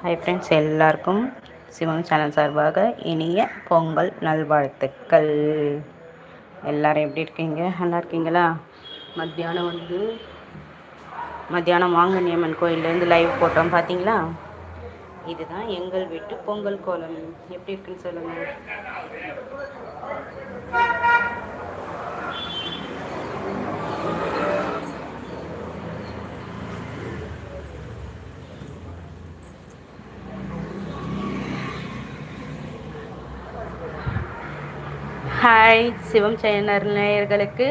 Hi friends எல்லாருக்கும் சிவம் channel சார்பாக இனிய பொங்கல் நல்வாழ்த்துக்கள். எல்லோரும் எப்படி இருக்கீங்க? நல்லா இருக்கீங்களா? மத்தியானம் வந்து மத்தியானம் வாங்கனியம்மன் கோயிலேருந்து லைவ் போட்டோம் பார்த்தீங்களா இதுதான் எங்கள் வீட்டு பொங்கல் கோலம். எப்படி இருக்குன்னு சொல்லுங்கள் ஹாய் சிவம் சேனர் நேயர்களுக்கு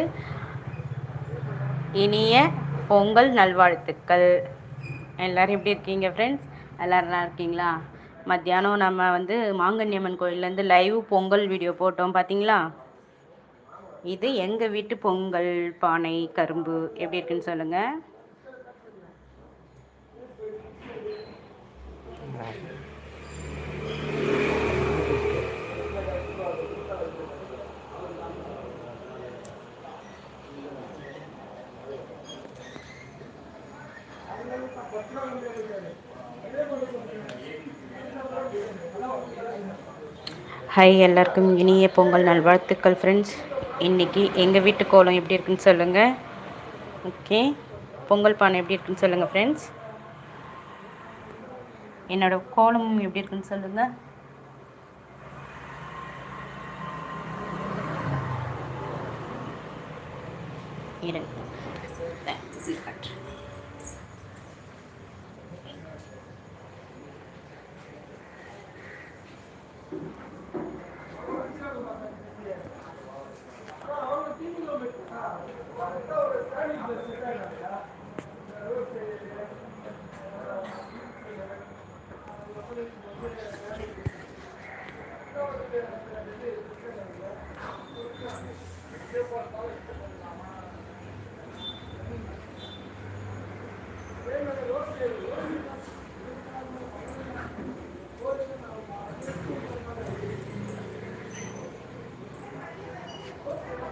இனிய பொங்கல் நல்வாழ்த்துக்கள். எல்லோரும் எப்படி இருக்கீங்க ஃப்ரெண்ட்ஸ் எல்லோரும் நல்லா இருக்கீங்களா? மத்தியானம் நம்ம வந்து மாங்கன்யம்மன் கோயிலேருந்து லைவ் பொங்கல் வீடியோ போட்டோம் பார்த்தீங்களா இது எங்கள் வீட்டு பொங்கல் பானை கரும்பு. எப்படி இருக்குன்னு சொல்லுங்கள் ஹாய் எல்லாருக்கும் இனிய பொங்கல் நல்வாழ்த்துக்கள் ஃப்ரெண்ட்ஸ் இன்றைக்கி எங்கள் வீட்டு கோலம் எப்படி இருக்குன்னு சொல்லுங்கள் ஓகே பொங்கல் பானை எப்படி இருக்குன்னு சொல்லுங்கள் ஃப்ரெண்ட்ஸ் என்னோடய கோலமும் எப்படி இருக்குன்னு சொல்லுங்கள் இருங்க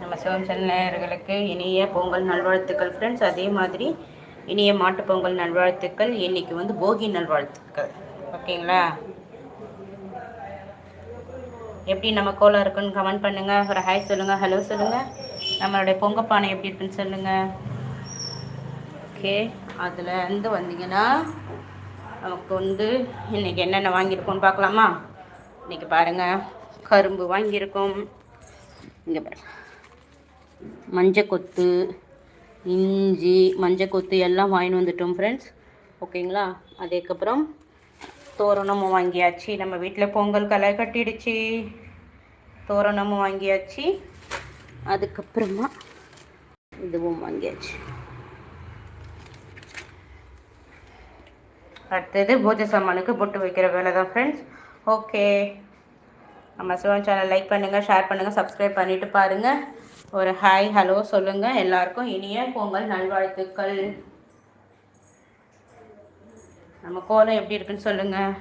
நம்ம சிவம் சென்னையர்களுக்கு இனிய பொங்கல் நல்வாழ்த்துக்கள். ஃப்ரெண்ட்ஸ் அதே மாதிரி இனிய மாட்டுப் பொங்கல் நல்வாழ்த்துக்கள் இன்றைக்கி வந்து போகி நல்வாழ்த்துக்கள். ஓகேங்களா? எப்படி நம்ம கோலம் இருக்குன்னு கமெண்ட் பண்ணுங்கள் ஒரு ஹாய் சொல்லுங்கள் ஹலோ சொல்லுங்கள் நம்மளுடைய பொங்கப்பானை எப்படி இருக்குன்னு சொல்லுங்கள் ஓகே. அதில் இருந்து வந்தீங்கன்னா நமக்கு வந்து இன்றைக்கி என்னென்ன வாங்கியிருக்கோம்னு பார்க்கலாமா? இன்றைக்கி பாருங்கள் கரும்பு வாங்கியிருக்கோம். இங்கே பாருங்கள் மஞ்சள் கொத்து இஞ்சி மஞ்சள் கொத்து எல்லாம் வாங்கிட்டு வந்துட்டோம் ஃப்ரெண்ட்ஸ் ஓகேங்களா? அதுக்கப்புறம் தோரணமும் வாங்கியாச்சு. நம்ம வீட்டில் பொங்கல் கலை கட்டிடுச்சு. தோரணமும் வாங்கியாச்சு. அதுக்கப்புறமா இதுவும் வாங்கியாச்சு. அடுத்தது பூஜை சாமானுக்கு பொட்டு வைக்கிற வேலை தான் ஃப்ரெண்ட்ஸ் ஓகே நம்ம சிவன் சேனல் லைக் பண்ணுங்கள் ஷேர் பண்ணுங்கள் சப்ஸ்கிரைப் பண்ணிவிட்டு பாருங்கள் ஒரு ஹாய் ஹலோ சொல்லுங்கள் எல்லாருக்கும் இனிய பொங்கல் நல்வாழ்த்துக்கள். நம்ம கோலம் எப்படி இருக்குன்னு சொல்லுங்கள்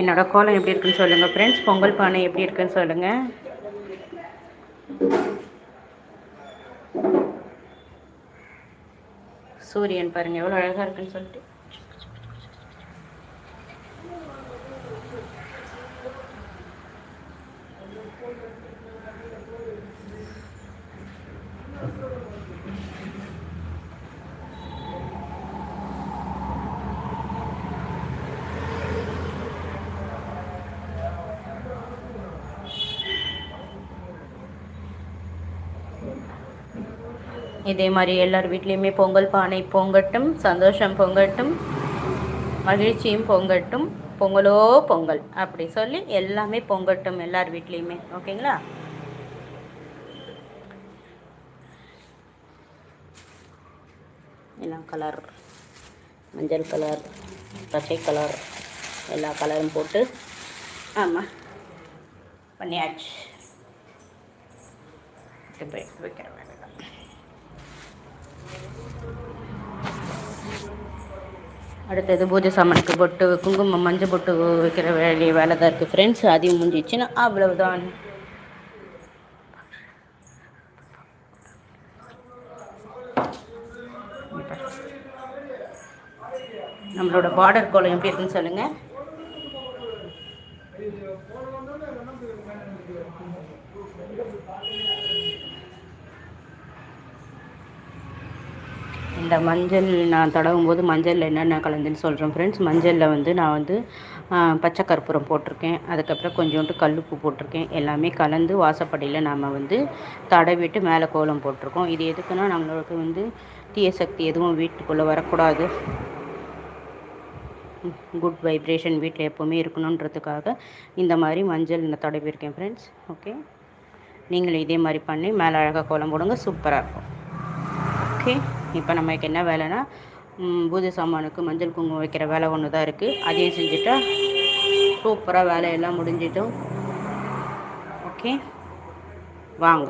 என்னோட கோலம் எப்படி இருக்குன்னு சொல்லுங்கள் ஃப்ரெண்ட்ஸ் பொங்கல் பானை எப்படி இருக்குன்னு சொல்லுங்கள் சூரியன் பாருங்கள் எவ்வளோ அழகாக இருக்குன்னு சொல்லிட்டு. இதே மாதிரி எல்லார் வீட்லேயுமே பொங்கல் பானை பொங்கட்டும் சந்தோஷம் பொங்கட்டும் மகிழ்ச்சியும் பொங்கட்டும் பொங்கலோ பொங்கல் அப்படி சொல்லி எல்லாமே பொங்கட்டும் எல்லார் வீட்லேயுமே. ஓகேங்களா? எல்லாம் கலர் மஞ்சள் கலர் பச்சை கலர் எல்லா கலரும் போட்டு ஆமாம் பண்ணியாச்சு. போய் வேலை அடுத்தது பூஜை சாமானுக்கு பொட்டு குங்குமம் மஞ்சள் பொட்டு வைக்கிற வேலையை வேலை தான் இருக்குது ஃப்ரெண்ட்ஸ் அதையும் முடிஞ்சிச்சுன்னா அவ்வளவுதான். நம்மளோட பார்டர் கோலம் எப்படி இருக்குன்னு சொல்லுங்கள் இந்த மஞ்சள் நான் தடவும் போது மஞ்சளில் என்னென்ன கலந்துன்னு சொல்கிறேன் ஃப்ரெண்ட்ஸ் மஞ்சளில் வந்து நான் வந்து பச்சை கற்பூரம் போட்டிருக்கேன். அதுக்கப்புறம் கொஞ்சோண்டு கல்லுப்பு போட்டிருக்கேன். எல்லாமே கலந்து வாசப்படியில் நாம் வந்து தடவிட்டு மேலே கோலம் போட்டிருக்கோம். இது எதுக்குன்னா நம்மளுக்கு வந்து தீய சக்தி எதுவும் வீட்டுக்குள்ளே வரக்கூடாது. குட் வைப்ரேஷன் வீட்டில் எப்போவுமே இருக்கணுன்றதுக்காக இந்த மாதிரி மஞ்சள் நான் தடவிருக்கேன் ஃப்ரெண்ட்ஸ் ஓகே நீங்களும் இதே மாதிரி பண்ணி மேலே அழகாக கோலம் போடுங்க. சூப்பராக இருக்கும். ஓகே இப்போ நமக்கு என்ன வேலைன்னா பூஜை சாமானுக்கு மஞ்சள் குங்குமம் வைக்கிற வேலை ஒன்று தான் இருக்குது அதையும் செஞ்சுட்டா சூப்பராக வேலையெல்லாம் முடிஞ்சிட்டோம் ஓகே வாங்க.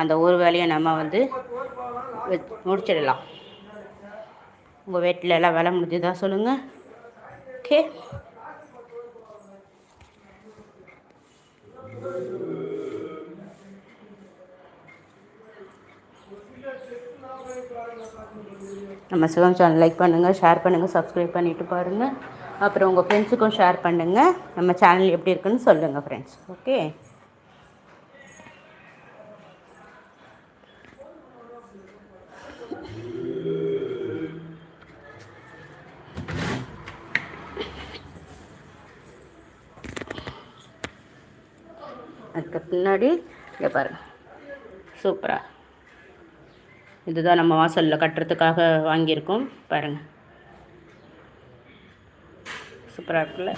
அந்த ஒரு வேலையை நம்ம வந்து முடிச்சிடலாம். உங்கள் வீட்டில் எல்லாம் வேலை முடிஞ்சுதா சொல்லுங்கள் ஓகே நம்ம சிவம் சேனல் லைக் பண்ணுங்கள் ஷேர் பண்ணுங்கள் சப்ஸ்கிரைப் பண்ணிவிட்டு பாருங்கள் அப்புறம் உங்கள் ஃப்ரெண்ட்ஸுக்கும் ஷேர் பண்ணுங்கள் நம்ம சேனல் எப்படி இருக்குன்னு சொல்லுங்கள் ஃப்ரெண்ட்ஸ் ஓகே அதுக்கு பின்னாடி இங்கே பாருங்கள் சூப்பராக இதுதான் நம்ம வாசலில் கட்டுறதுக்காக வாங்கியிருக்கோம். பாருங்கள் சூப்பராக இருக்குல்ல?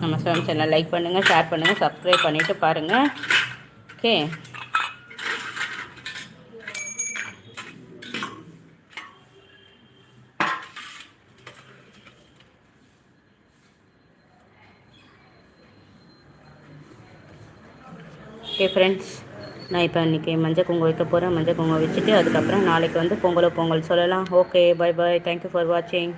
நம்ம சேனல் சேனல் லைக் பண்ணுங்கள் ஷேர் பண்ணுங்கள் சப்ஸ்கிரைப் பண்ணிவிட்டு பாருங்கள் ஓகே ஓகே ஃப்ரெண்ட்ஸ் நான் இப்போ இன்றைக்கி மஞ்சள் குங்குமம் வைக்க போகிறேன் மஞ்சள் குங்குமம் வச்சுட்டு அதுக்கப்புறம் நாளைக்கு வந்து பொங்கலோ பொங்கல் சொல்லலாம். Okay bye bye thank you for வாட்சிங்